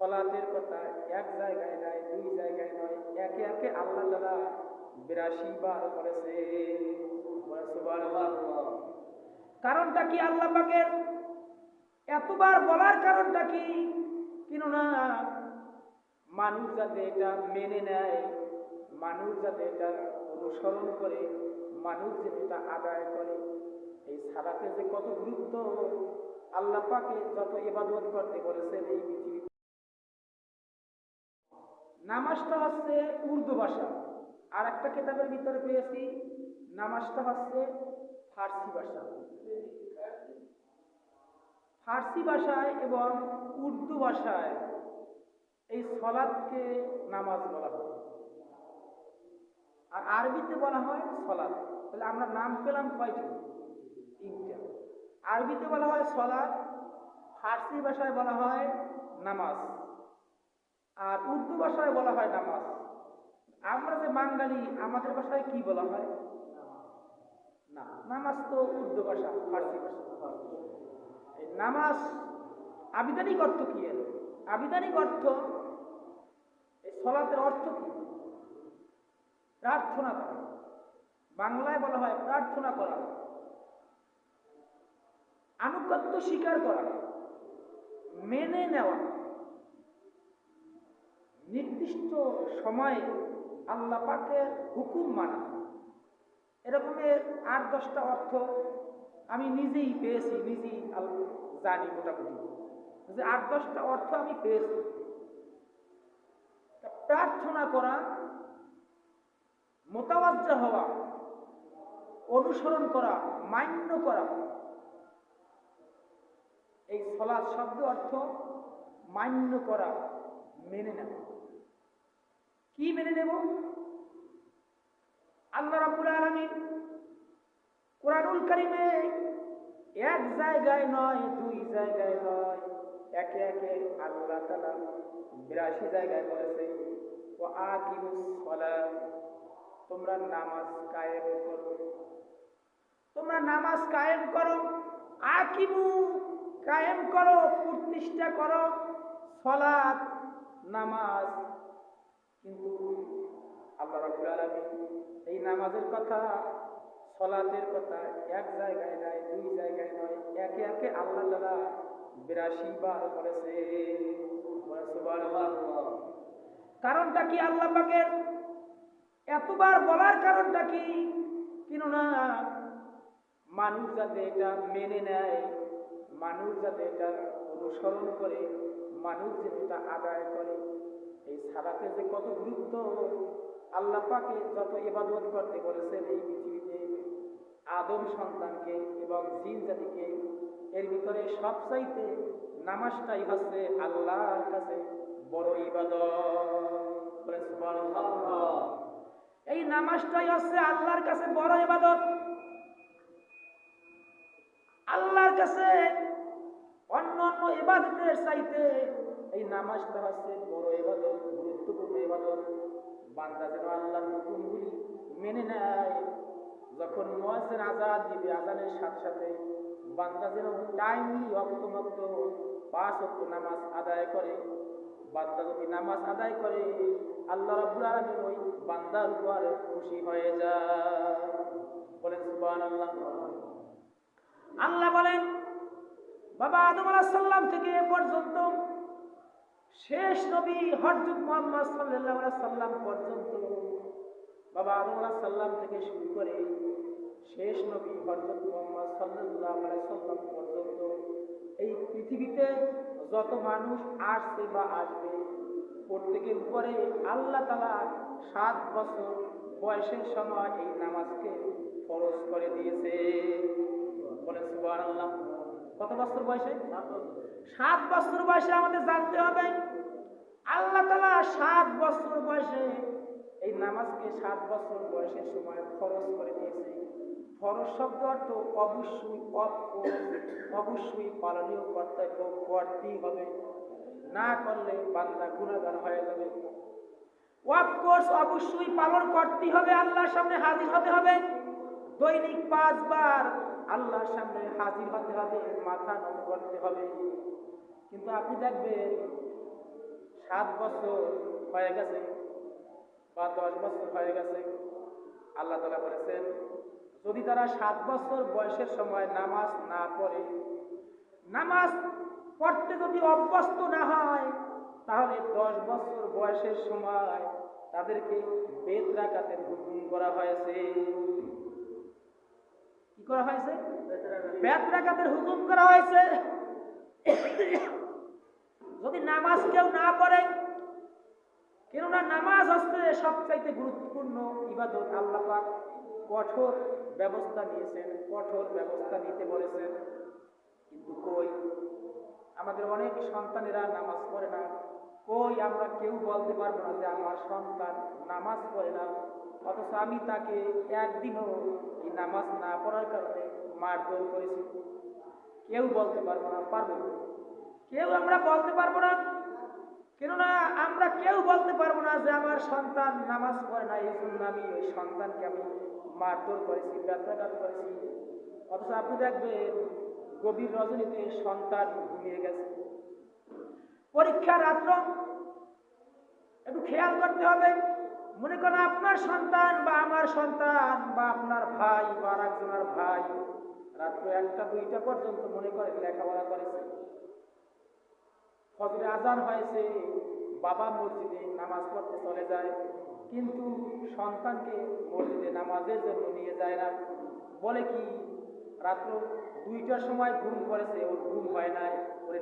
সলাতের কথা এক জায়গায় নয় দুই জায়গায় নয়, একে একে আল্লাহ তালা বিরাশি বার করেছে। কারণটা কি আল্লাহ পাকের? এতবার বলার কারণটা কি? কেননা মানুষ যাতে এটা মেনে নেয়, মানুষ যাতে এটা অনুসরণ করে, মানুষ যেন এটা আদায় করে, এই সালাতে যে কত গুরুত্ব, আল্লাহ পাকে যত ইবাদত করতে বলেছেন এই পৃথিবীতে নামাজটা হচ্ছে উর্দু ভাষা। আর একটা কিতাবের ভিতরে পেয়েছি, নামাজটা হচ্ছে ফার্সি ভাষা। ফার্সি ভাষায় এবং উর্দু ভাষায় এই সলাদকে নামাজ বলা হয়। আর আরবিতে বলা হয় সলাদ। তাহলে আমরা নাম পেলাম কয়টি? তিনটা। আরবিতে বলা হয় সলাদ, ফার্সি ভাষায় বলা হয় নামাজ। আর উর্দু ভাষায় বলা হয় নামাজ। আমরা যে বাঙালি, আমাদের ভাষায় কি বলা হয়? না, নামাজ তো উর্দু ভাষা, ফার্সি ভাষা। নামাজ আবিধানিক অর্থ কি এর? আবিধানিক অর্থ, এই সলাতের অর্থ কি? প্রার্থনা করা। বাংলায় বলা হয় প্রার্থনা করা। আনুগত্য স্বীকার করা। মেনে নেওয়া। নির্দিষ্ট সময়ে আল্লাহ পাকের হুকুম মানা। এরকমের আট দশটা অর্থ আমি নিজেই পেয়েছি, নিজেই জানি মোটামুটি। যে আট দশটা অর্থ আমি পেয়েছি। প্রার্থনা করা মোতাবাজ্জা হওয়া, অনুসরণ করা, মান্য করা, এই সলাদ শব্দ অর্থ মান্য করা, মেনে নেওয়া। কি মেনে নেব? আল্লাহ রাব্বুল আলামিন কোরআনুল কারিমে এক জায়গায় নয়, দুই জায়গায় নয়, একে একে আল্লাহ তাআলা বিরাশি জায়গায় বলেছে ও আকিমুস সালাত তোমরা নামাজ কায়েম করো তোমরা নামাজ কায়েম করো আকিমু কায়েম করো প্রতিষ্ঠা করো সলাত নামাজ কিন্তু আল্লাহ রাব্বুল আলামিন এই নামাজের কথা, সলাতের কথা এক জায়গায় নয় দুই জায়গায় নয়, একে একে আল্লাহ তাআলা বিরাশি বার সুবহানাল্লাহ। কারণটা কি আল্লাহ পাকের? এতবার বলার কারণটা কি? কেননা মানুষ যাতে এটা মেনে নেয়, মানুষ যাতে এটা অনুসরণ করে, মানুষ যেন এটা আদায় করে এই সালাতে যে কত গুরুত্ব, আল্লাহ পাকে যত ইবাদত করতে বলেছেন এই পৃথিবীতে, আদম সন্তানকে এবং জিন জাতিকে, এর ভিতরে সবচাইতে নামাজটাই হচ্ছে আল্লাহর কাছে বড় ইবাদত। এই নামাজটাই হচ্ছে আল্লাহর কাছে বড় ইবাদত। আল্লাহর কাছে অন্য অন্য ইবাদতের চাইতে এই নামাজটা হচ্ছে বড় ইবাদত, গুরুত্বপূর্ণ ইবাদত। বান্দা যেন আল্লাহর হুকুমগুলি মেনে নেয়। যখন মুয়াজ্জিন আজাদ দিবে আজানের সাথে সাথে বান্দা যেন টাইমলি অক্ত মক্ত পাঁচ অক্ত নামাজ আদায় করে। বান্দা যদি নামাজ আদায় করে, আল্লাহ রাব্বুল আলামিন ওই বান্দার উপর খুশি হয়ে যায়। বলেন, সুবহানাল্লাহ। আল্লাহ বলেন, বাবা আদম আলাইহিস সালাম থেকে এ পর্যন্ত শেষ নবী হযরত মোহাম্মদ আলাইহি সাল্লাম পর্যন্ত বাবা আদম আলাইহিস সালাম থেকে শুরু করে শেষ নবী হযরত মোহাম্মদ আলাইহি সাল্লাম পর্যন্ত এই পৃথিবীতে যত মানুষ আসছে বা আসবে, প্রত্যেকের উপরে আল্লাহ তালা সাত বছর বয়সের সময় এই নামাজকে ফরজ করে দিয়েছে। বলে সুবহানাল্লাহ। কত বছর বয়সে? সাত বছর বয়সে আমাদের জানতে হবে। আল্লাহ তালা সাত বছর বয়সে এই নামাজকে সাত বছর বয়সের সময় ফরজ করে দিয়েছে। ফরজ শব্দ অর্থ অবশ্যই অবশ্যই পালনীয় কর্তব্য, করতেই হবে। না করলে বান্দা গুণাগার হয়ে যাবে। কোর্স অবশ্যই পালন করতেই হবে, আল্লাহর সামনে হাজির হতে হবে। দৈনিক পাঁচবার আল্লাহর সামনে হাজির হতে হবে, মাথা নত করতে হবে। কিন্তু আপনি দেখবেন, সাত বছর হয়ে গেছে বা দশ বছর হয়ে গেছে, আল্লাহ তালা বলেছেন, যদি তারা সাত বছর বয়সের সময় নামাজ না পড়ে, নামাজ পড়তে যদি অভ্যস্ত না হয়, তাহলে দশ বছর বয়সের সময় তাদেরকে বেদ রাকাতের হুকুম করা হয়েছে। করা হয়েছে? বেদ রাকাতের হুকুম করা হয়েছে। যদি নামাজ কেউ না পড়ে, কেননা নামাজ হচ্ছে সবচাইতে গুরুত্বপূর্ণ ইবাদত, আল্লাহ পাক কঠোর ব্যবস্থা নিয়েছেন, কঠোর ব্যবস্থা নিতে বলেছেন। কিন্তু কই? আমাদের অনেক সন্তানেরা নামাজ পড়ে না। কই আমরা কেউ বলতে পারব না যে আমার সন্তান নামাজ পড়ে না? অথচ আমি তাকে একদিনও এই নামাজ না পড়ার কারণে মারধর করেছি। কেউ বলতে পারব না পারব না। কেউ আমরা বলতে পারব না। কেননা আমরা কেউ বলতে পারব না যে আমার সন্তান নামাজ পড়ে না, এই জন্য আমি ওই সন্তানকে আমি মারধর করেছি, ব্যথাঘাত করেছি। অথচ আপনি দেখবেন, গভীর রজনীতে সন্তান ঘুমিয়ে গেছে। পরীক্ষা রাত্র একটু খেয়াল করতে হবে। মনে করেন আপনার সন্তান বা আমার সন্তান বা আপনার ভাই বা আরেকজনের ভাই রাত্র একটা, দুইটা পর্যন্ত মনে করেন লেখাপড়া করেছে। ফজরে আজান হয়েছে, বাবা মসজিদে নামাজ পড়তে চলে যায়, কিন্তু সন্তানকে মসজিদে নামাজের জন্য নিয়ে যায় না। বলে কি, রাত্র দুইটার সময় ঘুম করেছে, ওর ঘুম হয় নাই, ওরে